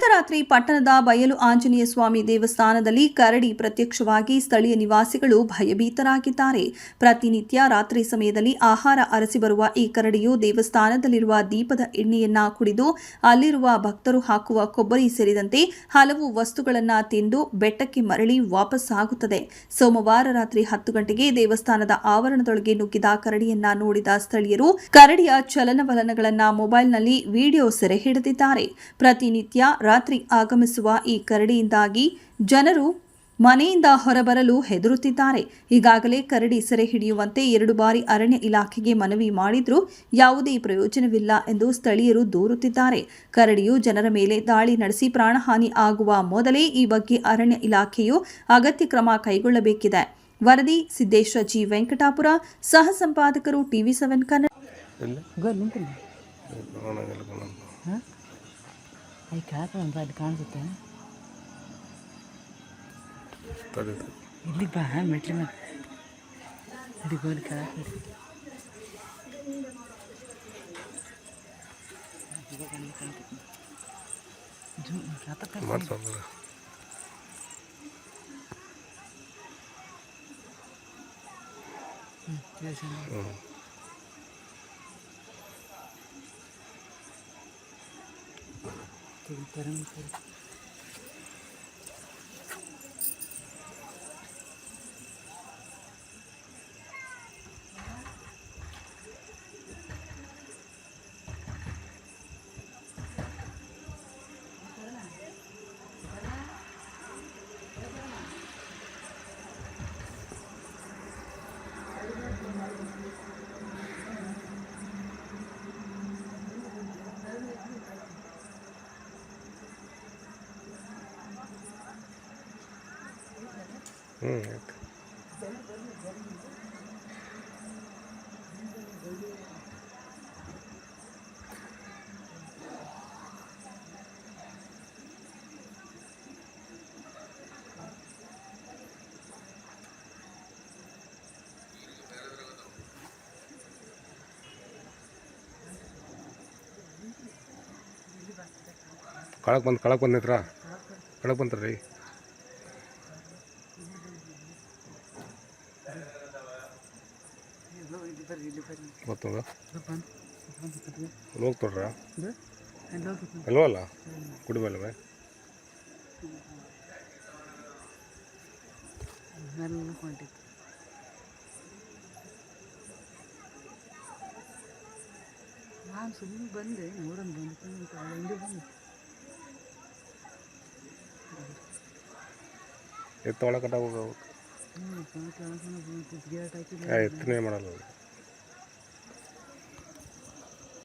ಪಟ್ಟಣದ ಬಯಲು ಆಂಜನೇಯ ಸ್ವಾಮಿ ದೇವಸ್ಥಾನದಲ್ಲಿ ಕರಡಿ ಪ್ರತ್ಯಕ್ಷವಾಗಿ ಸ್ಥಳೀಯ ನಿವಾಸಿಗಳು ಭಯಭೀತರಾಗಿದ್ದಾರೆ. ಪ್ರತಿನಿತ್ಯ ರಾತ್ರಿ ಸಮಯದಲ್ಲಿ ಆಹಾರ ಅರಸಿ ಬರುವ ಈ ಕರಡಿಯು ದೇವಸ್ಥಾನದಲ್ಲಿರುವ ದೀಪದ ಎಣ್ಣೆಯನ್ನ ಕುಡಿದು ಅಲ್ಲಿರುವ ಭಕ್ತರು ಹಾಕುವ ಕೊಬ್ಬರಿ ಸೇರಿದಂತೆ ಹಲವು ವಸ್ತುಗಳನ್ನು ತಿಂದು ಬೆಟ್ಟಕ್ಕೆ ಮರಳಿ ವಾಪಸ್ ಆಗುತ್ತದೆ ಸೋಮವಾರ ರಾತ್ರಿ ಹತ್ತು ಗಂಟೆಗೆ ದೇವಸ್ಥಾನದ ಆವರಣದೊಳಗೆ ನುಗ್ಗಿದ ಕರಡಿಯನ್ನ ನೋಡಿದ ಸ್ಥಳೀಯರು ಕರಡಿಯ ಚಲನವಲನಗಳನ್ನ ಮೊಬೈಲ್ನಲ್ಲಿ ವಿಡಿಯೋ ಸೆರೆ ಹಿಡಿದಿದ್ದಾರೆ. ಪ್ರತಿನಿತ್ಯ ರಾತ್ರಿ ಆಗಮಿಸುವ ಈ ಕರಡಿಯಿಂದಾಗಿ ಜನರು ಮನೆಯಿಂದ ಹೊರಬರಲು ಹೆದರುತ್ತಿದ್ದಾರೆ. ಈಗಾಗಲೇ ಕರಡಿ ಸೆರೆ ಹಿಡಿಯುವಂತೆ ಎರಡು ಬಾರಿ ಅರಣ್ಯ ಇಲಾಖೆಗೆ ಮನವಿ ಮಾಡಿದ್ರೂ ಯಾವುದೇ ಪ್ರಯೋಜನವಿಲ್ಲ ಎಂದು ಸ್ಥಳೀಯರು ದೂರುತ್ತಿದ್ದಾರೆ. ಕರಡಿಯು ಜನರ ಮೇಲೆ ದಾಳಿ ನಡೆಸಿ ಪ್ರಾಣಹಾನಿ ಆಗುವ ಮೊದಲೇ ಈ ಬಗ್ಗೆ ಅರಣ್ಯ ಇಲಾಖೆಯು ಅಗತ್ಯ ಕ್ರಮ ಕೈಗೊಳ್ಳಬೇಕಿದೆ. ವರದಿ ಸಿದ್ದೇಶ್ವರ ಜಿ. ವೆಂಕಟಾಪುರ ಸಹ ಸಂಪಾದಕರು ಟಿವಿ ಸೆವೆನ್ ಕನ್ನಡ. ಇಲ್ಲ ಗೋಲ್ ನಿಂತಿಲ್ಲ ಕಾಣಂಗಿಲ್ಲ ಕಾಣಂಗಿಲ್ಲ ಹಾಂ ಅಲ್ಲಿ ಕೆಳಗೆ ಒಂದು ಅಲ್ಲಿ ಕಾಣಿಸುತ್ತೆ ತಡಿ ಇಲ್ಲಿಗೆ ಬಾ ಮೆಟ್ಲಿ ಮೇಲೆ ಇಲ್ಲಿ ಗೋಲ್ ಕೆಳಗೆ ಜೂಮ್ ಹತ್ತಕ್ಕೆ ಮಾಡ್ಸಂದ್ರೆ ಹ್ಞೂ ತಿಳಿಸಿ ಹ್ಞೂ ಹ್ಞೂ ಆಯ್ತು ಕಳಕ್ಕೆ ಬಂದು ಕಳಕ್ಕೆ ನಿಂತ್ರ ಕಳಕ್ಕೆ ಬಂತಾರ್ರಿ ಇಲ್ಲಿ ಬರ್ರಿ ಇಲ್ಲಿ ಬರ್ರಿ ಗೊತ್ತದ ಬಂದು ಬಂದು ಕಟ್ಗೆ ಅಲ್ಲಿ ಹೋಗ್ತಡ್ರ ಇದು ಅಲ್ಲಿ ಹೋಗಿ ಅಲ್ವೋ ಅಲ್ಲ ಗುಡಿ ಮೇಲೆ ಮೇಲೆ ಹೊಂಟಿತ್ತು ನಾನು ಸುಮ್ಮನೆ ಬಂದೆ ನೋಡೋಣ ಬಂದು ಅಂತ ಹಿಂದೆ ಬಂದೆ ಎತ್ತು ಒಳಗೆ ಎತ್ತನೇ ಮಾಡಲ್ಲ.